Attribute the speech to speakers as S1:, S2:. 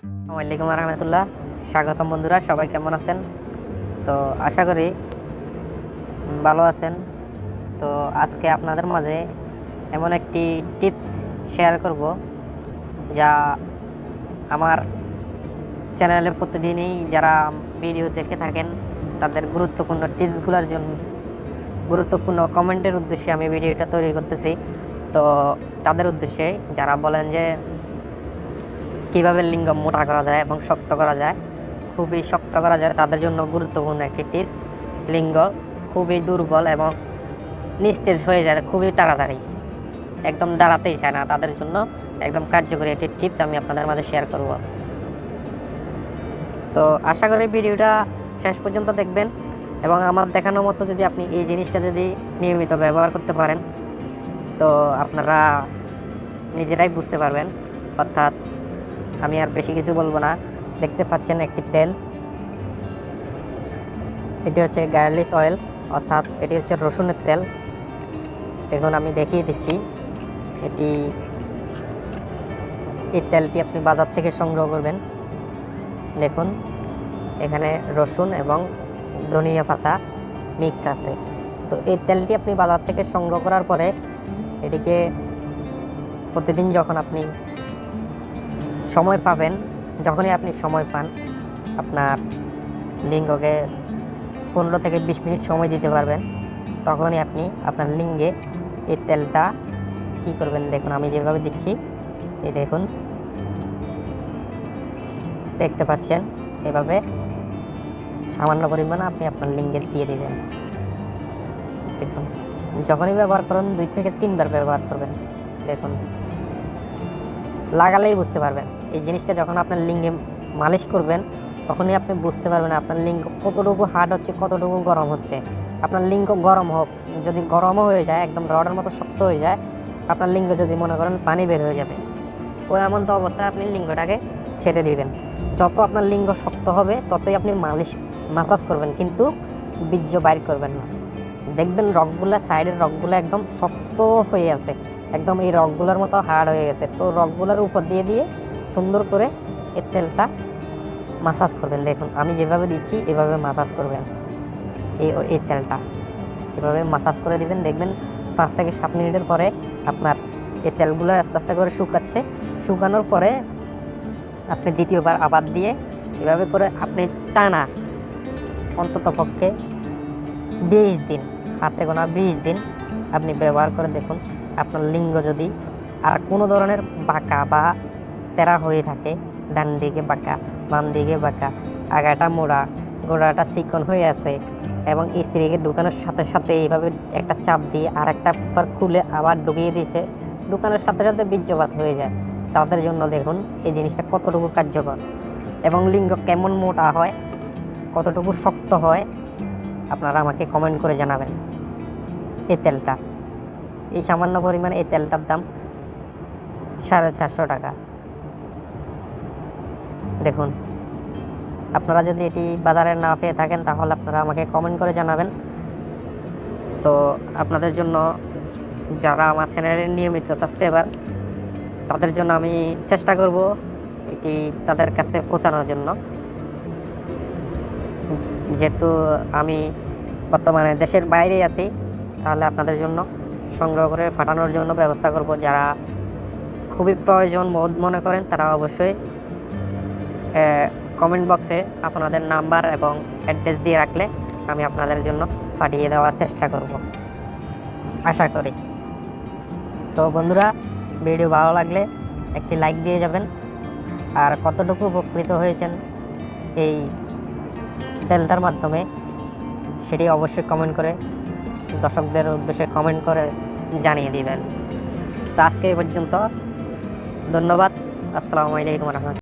S1: আসসালামু আলাইকুম রহমতুল্লাহ স্বাগতম বন্ধুরা, সবাই কেমন আছেন? তো আশা করি ভালো আছেন। তো আজকে আপনাদের মাঝে এমন একটি টিপস শেয়ার করব যা আমার চ্যানেলে প্রতিদিনই যারা ভিডিও দেখে থাকেন, তাদের গুরুত্বপূর্ণ টিপসগুলোর জন্য গুরুত্বপূর্ণ কমেন্টের উদ্দেশ্যে আমি ভিডিওটা তৈরি করতেছি। তো তাদের উদ্দেশ্যে যারা বলেন যে কীভাবে লিঙ্গ মোটা করা যায় এবং শক্ত করা যায়, খুবই শক্ত করা যায়, তাদের জন্য গুরুত্বপূর্ণ একটি টিপস। লিঙ্গ খুবই দুর্বল এবং নিস্তেজ হয়ে যায়, খুবই তাড়াতাড়ি। একদম দাঁড়াতেই চায় না, তাদের জন্য একদম কার্যকরী একটি টিপস আমি আপনাদের মাঝে শেয়ার করব। তো আশা করি ভিডিওটা শেষ পর্যন্ত দেখবেন এবং আমার দেখানোর মতো যদি আপনি এই জিনিসটা যদি নিয়মিত ব্যবহার করতে পারেন, তো আপনারা নিজেরাই বুঝতে পারবেন, অর্থাৎ আমি আর বেশি কিছু বলব না। দেখতে পাচ্ছেন একটি তেল। এটি হচ্ছে গায়ালিস অয়েল, অর্থাৎ এটি হচ্ছে রসুনের তেল। দেখুন, আমি দেখিয়ে দিচ্ছি। এটি, এই তেলটি আপনি বাজার থেকে সংগ্রহ করবেন। দেখুন, এখানে রসুন এবং ধনিয়া পাতা মিক্স আছে। তো এই তেলটি আপনি বাজার থেকে সংগ্রহ করার পরে এটিকে প্রতিদিন যখন আপনি সময় পাবেন, যখনই আপনি সময় পান, আপনার লিঙ্গকে পনেরো থেকে বিশ মিনিট সময় দিতে পারবেন, তখনই আপনি আপনার লিঙ্গে এই তেলটা কী করবেন দেখুন, আমি যেভাবে দিচ্ছি, এই দেখুন, দেখতে পাচ্ছেন, এভাবে সামান্য পরিমাণ আপনি আপনার লিঙ্গে দিয়ে দেবেন। দেখুন, যখনই ব্যবহার করুন, দুই থেকে তিনবার ব্যবহার করবেন, দেখুন, লাগালেই বুঝতে পারবেন। এই জিনিসটা যখন আপনার লিঙ্গে মালিশ করবেন, তখনই আপনি বুঝতে পারবেন আপনার লিঙ্গ কতটুকু হার্ড হচ্ছে, কতটুকু গরম হচ্ছে। আপনার লিঙ্গ গরম হোক, যদি গরমও হয়ে যায়, একদম রডের মতো শক্ত হয়ে যায়, আপনার লিঙ্গ যদি মনে করেন পানি বের হয়ে যাবে। ওই এমন তো অবস্থায় আপনি লিঙ্গটাকে ছেড়ে দিবেন। যত আপনার লিঙ্গ শক্ত হবে, ততই আপনি মালিশ মাসাজ করবেন, কিন্তু বীর্য বাইর করবেন না। দেখবেন রকগুলা সাইডের রকগুলো একদম শক্ত হয়ে আছে। একদম এই রকগুলোর মতো হার্ড হয়ে গেছে। তো রকগুলোর উপর দিয়ে দিয়ে সুন্দর করে এর তেলটা মাসাজ করবেন। দেখুন, আমি যেভাবে দিচ্ছি, এভাবে মাসাজ করবেন। এই এই তেলটা। এভাবে মাসাজ করে দিবেন। দেখবেন পাঁচ থেকে সাত মিনিটের পরে আপনার এই তেলগুলো আস্তে আস্তে করে শুকাচ্ছে। শুকানোর পরে আপনি দ্বিতীয়বার আবার দিয়ে এভাবে করে আপনি টানা অন্তত পক্ষে বিশ দিন, হাতে গোনা বিশ দিন আপনি ব্যবহার করে দেখুন। আপনার লিঙ্গ যদি আর কোনো ধরনের বাঁকা বা তেরা হয়ে থাকে, ডান দিকে বাঁকা, বাম দিকে বাঁকা। আগাটা মোড়া, গোড়াটা চিকন হয়ে আছে এবং স্ত্রীকে ঢুকানোর সাথে সাথে এইভাবে একটা চাপ দিয়ে আর একটা বার খুলে আবার ঢুকিয়ে দিয়েছে। ঢুকানোর সাথে সাথে বীর্যপাত হয়ে যায়। তাদের জন্য দেখুন এই জিনিসটা কতটুকু কার্যকর এবং লিঙ্গ কেমন মোটা হয়, কতটুকু শক্ত হয়, আপনারা আমাকে কমেন্ট করে জানাবেন। এই তেলটা, এই সামান্য পরিমাণ এই তেলটার দাম সাড়ে চারশো টাকা। দেখুন, আপনারা যদি এটি বাজারে না পেয়ে থাকেন, তাহলে আপনারা আমাকে কমেন্ট করে জানাবেন। তো আপনাদের জন্য যারা আমার চ্যানেলের নিয়মিত সাবস্ক্রাইবার তাদের জন্য আমি চেষ্টা করব এটি তাদের কাছে পৌঁছানোর জন্য। যেহেতু আমি বর্তমানে দেশের বাইরে আছি, তাহলে আপনাদের জন্য সংগ্রহ করে পাঠানোর জন্য ব্যবস্থা করব। যারা খুবই প্রয়োজন বোধ মনে করেন, তারা অবশ্যই কমেন্ট বক্সে আপনাদের নাম্বার এবং অ্যাড্রেস দিয়ে রাখলে আমি আপনাদের জন্য পাঠিয়ে দেওয়ার চেষ্টা করব। আশা করি। তো বন্ধুরা ভিডিও ভালো লাগলে একটি লাইক দিয়ে যাবেন। আর কতটুকু উপকৃত হয়েছেন এই তেলটার মাধ্যমে, সেটি অবশ্যই কমেন্ট করে দর্শকদের উদ্দেশ্যে কমেন্ট করে জানিয়ে দিবেন। তো আজকে এই পর্যন্ত। ধন্যবাদ। আসসালামু আলাইকুম রহমতুল্লাহ।